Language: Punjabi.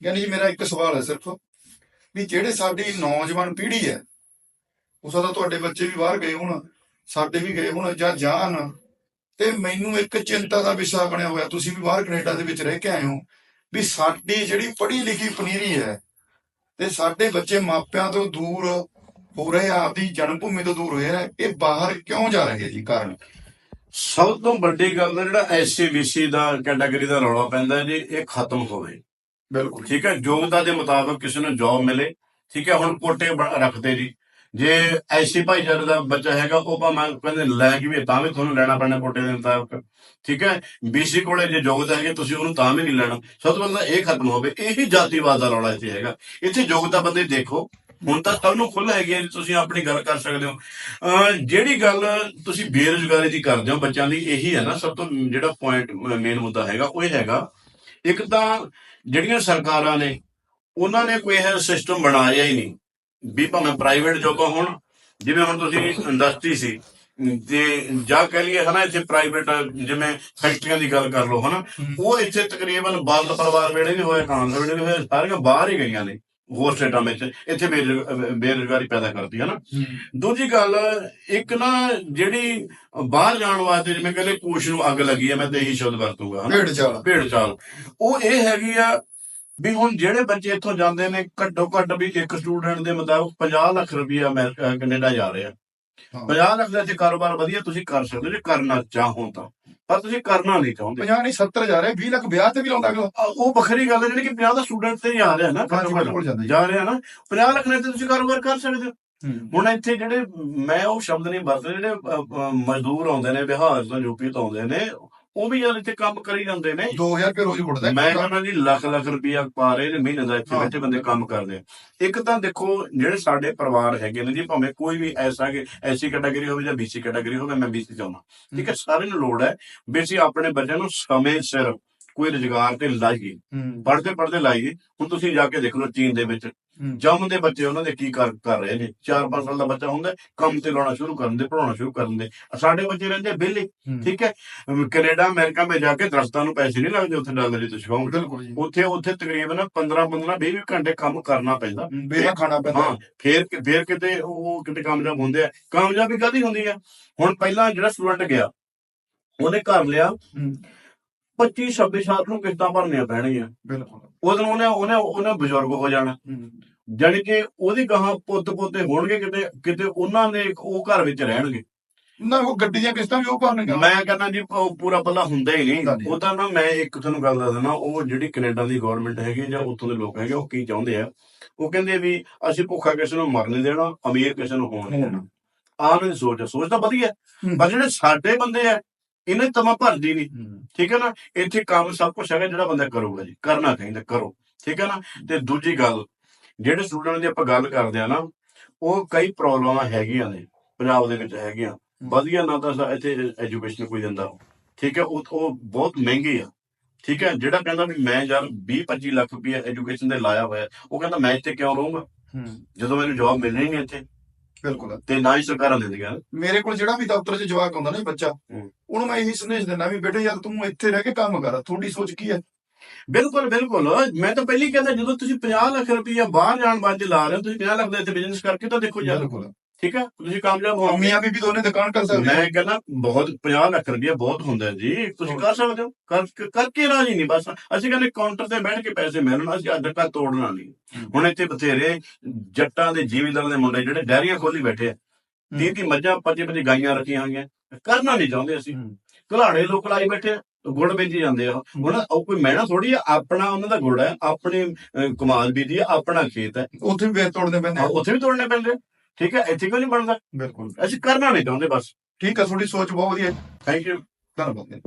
ਯਾਨੀ ਜੀ ਮੇਰਾ ਇੱਕ ਸਵਾਲ ਹੈ ਸਿਰਫ ਵੀ ਜਿਹੜੇ ਸਾਡੀ ਨੌਜਵਾਨ ਪੀੜ੍ਹੀ ਹੈ, ਉਹ ਸਕਦਾ ਤੁਹਾਡੇ ਬੱਚੇ ਵੀ ਬਾਹਰ ਗਏ ਹੋਣ, ਸਾਡੇ ਵੀ ਗਏ ਹੋਣ ਜਾਂ ਜਾਣ, ਤੇ ਮੈਨੂੰ ਇੱਕ ਚਿੰਤਾ ਦਾ ਵਿਸ਼ਾ ਬਣਿਆ ਹੋਇਆ, ਤੁਸੀਂ ਵੀ ਬਾਹਰ ਕੈਨੇਡਾ ਦੇ ਵਿੱਚ ਰਹਿ ਕੇ ਆਏ ਹੋ, ਵੀ ਸਾਡੀ ਜਿਹੜੀ ਪੜ੍ਹੀ ਲਿਖੀ ਪਨੀਰੀ ਹੈ, ਤੇ ਸਾਡੇ ਬੱਚੇ ਮਾਪਿਆਂ ਤੋਂ ਦੂਰ ਹੋ ਰਹੇ ਆਪਦੀ ਜਨਮ ਭੂਮੀ ਤੋਂ ਦੂਰ ਹੋ ਆ, ਇਹ ਬਾਹਰ ਕਿਉਂ ਜਾ ਰਹੇ ਜੀ ਕਾਰਨ? ਸਭ ਤੋਂ ਵੱਡੀ ਗੱਲ ਦਾ ਜਿਹੜਾ ਐਸਸੀ ਬੀਸੀ ਦਾ ਕੈਟਾਗਰੀ ਦਾ ਰੌਲਾ ਪੈਂਦਾ ਜੀ, ਇਹ ਖਤਮ ਹੋਵੇ। ਬਿਲਕੁਲ ਠੀਕ ਹੈ ਯੋਗਤਾ ਦੇ ਮੁਤਾਬਕ ਕਿਸੇ ਨੂੰ ਜੌਬ ਮਿਲੇ ਠੀਕ ਹੈ ਹੁਣ ਕੋਟੇ ਬ- ਰੱਖਦੇ ਜੀ। ਜੇ ਐਸੀ ਭਾਈਚਾਰੇ ਦਾ ਬੱਚਾ ਹੈਗਾ ਉਹ ਭਾਵੇਂ ਕਹਿੰਦੇ ਲੈ ਕੇ ਵੀ ਤਾਂ ਵੀ ਤੁਹਾਨੂੰ ਲੈਣਾ ਪੈਣਾ ਕੋਟੇ ਦੇ ਮੁਤਾਬਕ ਠੀਕ ਹੈ। ਬੀਸੀ ਕੋਲੇ ਜੇ ਯੋਗਤਾ ਹੈਗੀ ਤੁਸੀਂ ਉਹਨੂੰ ਤਾਂ ਵੀ ਨਹੀਂ ਲੈਣਾ। ਸਭ ਤੋਂ ਪਹਿਲਾਂ ਇਹ ਖਤਮ ਹੋਵੇ ਇਹੀ ਜਾਤੀਵਾਦ ਦਾ ਰੌਲਾ ਇੱਥੇ ਹੈਗਾ। ਇੱਥੇ ਯੋਗਤਾ ਬੰਦੇ ਦੇਖੋ ਹੁਣ ਤਾਂ ਸਭ ਨੂੰ ਖੁੱਲ੍ਹ ਹੈਗੀ ਹੈ ਜੀ, ਤੁਸੀਂ ਆਪਣੀ ਗੱਲ ਕਰ ਸਕਦੇ ਹੋ। ਅਹ ਜਿਹੜੀ ਗੱਲ ਤੁਸੀਂ ਬੇਰੁਜ਼ਗਾਰੀ ਦੀ ਕਰਦੇ ਹੋ ਬੱਚਿਆਂ ਦੀ ਇਹੀ ਹੈ ਨਾ ਸਭ ਤੋਂ ਜਿਹੜਾ ਪੁਆਇੰਟ ਮੇਨ ਮੁੱਦਾ ਹੈਗਾ ਉਹ ਇਹ ਹੈਗਾ ਇੱਕ ਤਾਂ ਜਿਹੜੀਆਂ ਸਰਕਾਰਾਂ ਨੇ ਉਹਨਾਂ ਨੇ ਕੋਈ ਇਹ ਸਿਸਟਮ ਬਣਾਇਆ ਹੀ ਨਹੀਂ। ਵੀ ਭਾਵੇਂ ਪ੍ਰਾਈਵੇਟ ਜੋਬਾਂ ਹੋਣ ਜਿਵੇਂ ਹੁਣ ਤੁਸੀਂ ਇੰਡਸਟਰੀ ਸੀ ਤੇ ਜਾਂ ਕਹ ਲਈਏ ਹਨਾ ਇੱਥੇ ਪ੍ਰਾਈਵੇਟ ਜਿਵੇਂ ਫੈਕਟਰੀਆਂ ਦੀ ਗੱਲ ਕਰ ਲਓ ਹਨਾ ਉਹ ਇੱਥੇ ਤਕਰੀਬਨ ਬਾਲ ਪਰਿਵਾਰ ਵੇਲੇ ਵੀ ਹੋਏ ਕਾਂਗਰਸ ਵੇਲੇ ਵੀ ਹੋਏ ਸਾਰੀਆਂ ਬਾਹਰ ਹੀ ਗਈਆਂ ਨੇ। ਹੋਰ ਸਟੇਟਾਂ ਵਿੱਚ ਇੱਥੇ ਬੇਰੁਜ਼- ਬੇਰੁਜ਼ਗਾਰੀ ਪੈਦਾ ਕਰਦੀ ਹੈ। ਨਾ ਦੂਜੀ ਗੱਲ ਇੱਕ ਨਾ ਜਿਹੜੀ ਬਾਹਰ ਜਾਣ ਵਾਸਤੇ ਜਿਵੇਂ ਕਹਿੰਦੇ ਕੋਸ਼ ਨੂੰ ਅੱਗ ਲੱਗੀ ਹੈ ਮੈਂ ਤੇ ਇਹੀ ਸ਼ਬਦ ਵਰਤੂੰਗਾ ਹਨਾ? ਭੇਡ ਚਾਲ ਭੇਡ ਚਾਲ ਉਹ ਇਹ ਹੈਗੀ ਆ ਵੀ ਹੁਣ ਜਿਹੜੇ ਬੱਚੇ ਇੱਥੋਂ ਜਾਂਦੇ ਨੇ ਘੱਟੋ ਘੱਟ ਵੀ ਇੱਕ ਸਟੂਡੈਂਟ ਦੇ ਮੁਤਾਬਕ 50 ਲੱਖ ਅਮਰੀਕਾ ਕੈਨੇਡਾ ਜਾ ਰਿਹਾ। ਹਾਂ। 50 ਲੱਖ ਦਾ ਇੱਥੇ ਕਾਰੋਬਾਰ ਵਧੀਆ ਤੁਸੀਂ ਕਰ ਸਕਦੇ ਹੋ ਜੇ ਕਰਨਾ ਚਾਹੋ ਤਾਂ। ਪਰ ਤੁਸੀਂ ਕਰਨਾ ਨਹੀਂ ਚਾਹੁੰਦੇ। 50 ਨਹੀਂ 70 ਜਾ ਰਹੇ 20 ਲੱਖ ਵਿਆਹ ਤੇ ਵੀ ਲਾਉਂਦਾ ਅਗਲਾ। ਆ, ਉਹ ਵੱਖਰੀ ਗੱਲ ਹੈ ਜਿਹੜੀ ਕਿ 50 ਦਾ ਸਟੂਡੈਂਟ ਤੇ ਜਾ ਰਿਹਾ ਨਾ ਜਾਂਦਾ ਜੀ। ਰਿਹਾ ਨਾ 50 ਲੱਖ ਨੇ ਤੇ ਤੁਸੀਂ ਕਾਰੋਬਾਰ ਕਰ ਸਕਦੇ ਹੋ। ਹੁਣ ਇੱਥੇ ਜਿਹੜੇ ਮੈਂ ਉਹ ਸ਼ਬਦ ਨਹੀਂ ਵਰਤਦੇ ਜਿਹੜੇ ਮਜ਼ਦੂਰ ਆਉਂਦੇ ਨੇ ਬਿਹਾਰ ਤੋਂ ਯੂਪੀ ਤੋਂ ਆਉਂਦੇ ਨੇ ਉਹ ਵੀ ਯਾਰ ਇੱਥੇ ਕੰਮ ਕਰੀ ਜਾਂਦੇ ਨੇ। 2000 ਰੁਪਏ ਰੋਜ਼ ਉੱਡਦਾ ਮੈਂ ਕਹਿੰਦਾ ਜੀ ਲੱਖ ਲੱਖ ਰੁਪਈਆ ਪਾ ਰਹੇ ਨੇ ਮਹੀਨੇ ਦਾ ਇੱਥੇ। ਬੈਠੇ ਬੰਦੇ ਕੰਮ ਕਰਦੇ ਆ। ਇੱਕ ਤਾਂ ਦੇਖੋ ਜਿਹੜੇ ਸਾਡੇ ਪਰਿਵਾਰ ਹੈਗੇ ਨੇ ਜੀ ਭਾਵੇਂ ਕੋਈ ਵੀ ਐਸਾ ਕਿ ਐਸੀ ਕੈਟਾਗਰੀ ਹੋਵੇ ਜਾਂ ਬੀਸੀ ਕੈਟਾਗਰੀ ਹੋਵੇ ਮੈਂ ਬੀਸੀ ਚਾਹੁੰਦਾ ਠੀਕ ਹੈ ਸਾਰਿਆਂ ਨੂੰ ਲੋੜ ਹੈ। ਅਸੀਂ ਆਪਣੇ ਬੱਚਿਆਂ ਨੂੰ ਸਮੇਂ ਸਿਰ ਕੋਈ ਰੁਜ਼ਗਾਰ ਤੇ ਲਾਈਏ ਹੂੰ। ਪੜ੍ਹਦੇ ਪੜ੍ਹਦੇ ਲਾਈਏ ਹੁਣ ਤੁਸੀਂ ਜਾ ਕੇ ਦੇਖ ਲਓ ਚੀਨ ਦੇ ਵਿੱਚ। ਜੰਮਦੇ ਬੱਚੇ ਉਹਨਾਂ ਦੇ ਕੀ ਕਰ ਕਰ ਰਹੇ ਨੇ? 4-5 ਸਾਲ ਦਾ ਬੱਚਾ ਹੁੰਦਾ ਕੰਮ ਤੇ ਲਾਉਣਾ ਸ਼ੁਰੂ ਕਰਨ ਦੇ ਪੜਾਉਣਾ ਸ਼ੁਰੂ ਕਰਨ ਦੇ। ਸਾਡੇ ਬੱਚੇ ਰਹਿੰਦੇ ਹੂੰ। ਠੀਕ ਹੈ? ਕੈਨੇਡਾ ਅਮਰੀਕਾ ਵਿੱਚ ਜਾ ਕੇ ਦਰਸਤਾਂ ਨੂੰ ਪੈਸੇ ਨਹੀਂ ਲੱਗਦੇ ਉੱਥੇ ਡਾਲਰ ਦੀ ਤੁਸੀਂ ਕਹੋਗੇ ਬਿਲਕੁਲ ਜੀ। ਉੱਥੇ ਉੱਥੇ ਤਕਰੀਬਨ 15 15 20 20 ਘੰਟੇ ਕੰਮ ਕਰਨਾ ਪੈਂਦਾ। ਬੇਵਾ ਖਾਣਾ ਪੈਂਦਾ। ਹਾਂ ਫੇਰ ਫੇਰ ਕਿਤੇ ਉਹ ਕਿਤੇ ਕਾਮਯਾਬ ਹੁੰਦੇ ਆ। ਕਾਮਯਾਬੀ ਕਾਦੀ ਹੁੰਦੀ ਆ? ਹੁਣ ਪਹਿਲਾਂ ਜਿਹੜਾ ਸਟੂਡੈਂਟ ਗਿਆ ਉਹਨੇ ਘਰ ਲਿਆ। 25 26 ਸਾਲ ਨੂੰ ਕਿਸ਼ਤਾਂ ਭਰਨੀਆਂ ਪੈਣਗੀਆਂ। ਬਿਲਕੁਲ। ਉਦੋਂ ਉਹਨੇ ਉਹਨੇ ਉਹਨੇ ਬਜ਼ੁਰਗ ਹੋ ਜਾਣਾ। ਜਾਣੀ ਕਿ ਉਹਦੀ ਗਾਹਾਂ ਪੁੱਤ ਪੋਤੇ ਹੋਣਗੇ ਕਿਤੇ ਕਿਤੇ ਉਹਨਾਂ ਨੇ ਉਹ ਘਰ ਵਿੱਚ ਰਹਿਣਗੇ। ਨਾ ਉਹ ਗੱਡੀ ਦੀਆਂ ਕਿਸ਼ਤਾਂ ਵੀ ਉਹ ਭਰਨਗੇ ਮੈਂ ਕਹਿੰਦਾ ਜੀ ਉਹ ਪੂਰਾ ਪੱਲਾ ਹੁੰਦਾ ਹੀ ਨਹੀਂ। ਉਹ ਤਾਂ ਨਾ ਮੈਂ ਇੱਕ ਤੁਹਾਨੂੰ ਗੱਲ ਦੱਸ ਦਿੰਦਾ ਉਹ ਜਿਹੜੀ ਕੈਨੇਡਾ ਦੀ ਗਵਰਨਮੈਂਟ ਹੈਗੀ ਜਾਂ ਉੱਥੋਂ ਦੇ ਲੋਕ ਹੈਗੇ ਉਹ ਕੀ ਚਾਹੁੰਦੇ ਆ? ਉਹ ਕਹਿੰਦੇ ਵੀ ਅਸੀਂ ਭੁੱਖਾ ਕਿਸੇ ਨੂੰ ਮਰ ਨਹੀਂ ਦੇਣਾ ਅਮੀਰ ਕਿਸੇ ਨੂੰ ਹੋਣ ਨਹੀਂ ਦੇਣਾ। ਆਹ ਦੀ ਸੋਚ ਸੋਚ ਤਾਂ ਵਧੀਆ। ਪਰ ਜਿਹੜੇ ਸਾਡੇ ਬੰਦੇ ਆ ਇਹਨੇ ਤਮਾ ਭਰਦੀ ਨਹੀਂ ਠੀਕ ਹੈ ਨਾ? ਇੱਥੇ ਕੰਮ ਸਭ ਕੁਝ ਹੈਗਾ ਜਿਹੜਾ ਬੰਦਾ ਕਰੂਗਾ ਜੀ। ਕਰਨਾ ਚਾਹੀਦਾ ਕਰੋ। ਠੀਕ ਹੈ ਨਾ? ਤੇ ਦੂਜੀ ਗੱਲ ਜਿਹੜੇ ਸਟੂਡੈਂਟ ਦੀ ਆਪਾਂ ਗੱਲ ਕਰਦੇ ਆ ਨਾ ਉਹ ਕਈ ਪ੍ਰੋਬਲਮਾਂ ਹੈਗੀਆਂ ਨੇ ਪੰਜਾਬ ਦੇ ਵਿੱਚ ਹੈਗੀਆਂ। ਵਧੀਆ ਨਾ ਤਾਂ ਇੱਥੇ ਐਜੂਕੇਸ਼ਨ ਕੋਈ ਦਿੰਦਾ ਠੀਕ ਹੈ? ਉਹ ਉਹ ਬਹੁਤ ਮਹਿੰਗੀ ਆ। ਠੀਕ ਹੈ? ਜਿਹੜਾ ਕਹਿੰਦਾ ਵੀ ਮੈਂ ਯਾਰ 20 25 ਲੱਖ ਰੁਪਏ ਐਜੂਕੇਸ਼ਨ ਦੇ ਲਾਇਆ ਹੋਇਆ ਉਹ ਕਹਿੰਦਾ ਮੈਂ ਇੱਥੇ ਕਿਉਂ ਰਹੂੰਗਾ ਜਦੋਂ ਮੈਨੂੰ ਜੌਬ ਮਿਲਣੀ ਨਹੀਂ ਇੱਥੇ। ਬਿਲਕੁਲ। ਤੇ ਨਾ ਹੀ ਸਰਕਾਰਾਂ ਦਿੰਦੀਆਂ। ਮੇਰੇ ਕੋਲ ਜਿਹੜਾ ਵੀ ਦਫ਼ਤਰ 'ਚ ਜਵਾਕ ਆਉਂਦਾ ਨਾ ਬੱਚਾ। ਉਹਨੂੰ ਮੈਂ ਇਹੀ ਸੰਦੇਸ਼ ਦਿੰਦਾ ਵੀ ਬੇਟੇ ਯਾਰ ਤੂੰ ਇੱਥੇ ਰਹਿ ਕੇ ਕੰਮ ਕਰ ਤੁਹਾਡੀ ਸੋਚ ਕੀ ਹੈ? ਬਿਲਕੁਲ ਬਿਲਕੁਲ। ਮੈਂ ਤਾਂ ਪਹਿਲੀ ਕਹਿੰਦਾ ਜਦੋਂ ਤੁਸੀਂ 50 ਲੱਖ ਰੁਪਈਆ ਬਾਹਰ ਜਾਣ ਵਾਸਤੇ ਲਾ ਰਹੇ ਹੋ ਤੁਸੀਂ 50 ਲੱਖ ਦਾ ਇੱਥੇ ਬਿਜ਼ਨਸ ਕਰਕੇ ਤਾਂ ਦੇਖੋ ਯਾਰ ਬਿਲਕੁਲ। ਠੀਕ ਹੈ? ਤੁਸੀਂ ਕਾਮਯਾਬ ਹੋਵੋਗੇ ਮੀਆਂ ਬੀਬੀ ਦੋਨੇ ਦੁਕਾਨ ਕਰ ਸਕਦੇ। ਮੈਂ ਕਹਿੰਦਾ ਬਹੁਤ 50 ਲੱਖ ਰੁਪਈਆ ਬਹੁਤ ਹੁੰਦਾ ਹੈ ਜੀ। ਤੁਸੀਂ ਕਰ ਸਕਦੇ ਹੋ। ਕਰ ਕਰਕੇ ਰਾਜੀ ਨਹੀਂ ਬਸ। ਅਸੀਂ ਕਹਿੰਦੇ ਕਾਊਂਟਰ ਤੇ ਬੈਠ ਕੇ ਪੈਸੇ ਮਿਲਣ ਅਸੀਂ ਅੱਜ ਤੱਕ ਤੋੜਨਾ ਨਹੀਂ। ਹੂੰ। ਹੁਣ ਇੱਥੇ ਬਥੇਰੇ ਜੱਟਾਂ ਦੇ ਜ਼ਿਮੀਂਦਾਰਾਂ ਦੇ ਮੁੰਡੇ ਜਿਹੜੇ ਡੈਰੀਆਂ ਖੋਲੀ ਬੈਠੇ ਆ। 30 30 ਮੱਝਾਂ 25 25 ਗਾਈਆਂ ਰੱਖੀਆਂ ਹੋਈਆਂ। ਕਰਨਾ ਨਹੀਂ ਚਾਹੁੰਦੇ ਅਸੀਂ। ਘਲਾੜੇ ਲੋਕ ਲਾਈ ਬੈਠੇ ਗੁੜ ਵੇਚੀ ਜਾਂਦੇ ਆ। ਹੁਣ ਉਹ ਕੋਈ ਮਹਿਣਾ ਥੋੜੀ ਆ ਆਪਣਾ ਉਹਨਾਂ ਦਾ ਗੁੜ ਹੈ ਆਪਣੀ ਕਮਾਲ ਬੀਜੀ ਆ ਆਪਣਾ ਖੇਤ ਹੈ। ਉੱਥੇ ਵੀ ਵੇਚ ਤੋੜਨੇ ਪੈਂਦੇ। ਉੱਥੇ ਵੀ ਤੋੜਨੇ ਪੈਂਦੇ ਠੀਕ ਹੈ ਇੱਥੇ ਕਿਉਂ ਨਹੀਂ ਬਣਦਾ? ਬਿਲਕੁਲ। ਅਸੀਂ ਕਰਨਾ ਨਹੀਂ ਚਾਹੁੰਦੇ ਬਸ। ਠੀਕ ਹੈ ਤੁਹਾਡੀ ਸੋਚ ਬਹੁਤ ਵਧੀਆ। ਥੈਂਕ ਯੂ ਧੰਨਵਾਦ।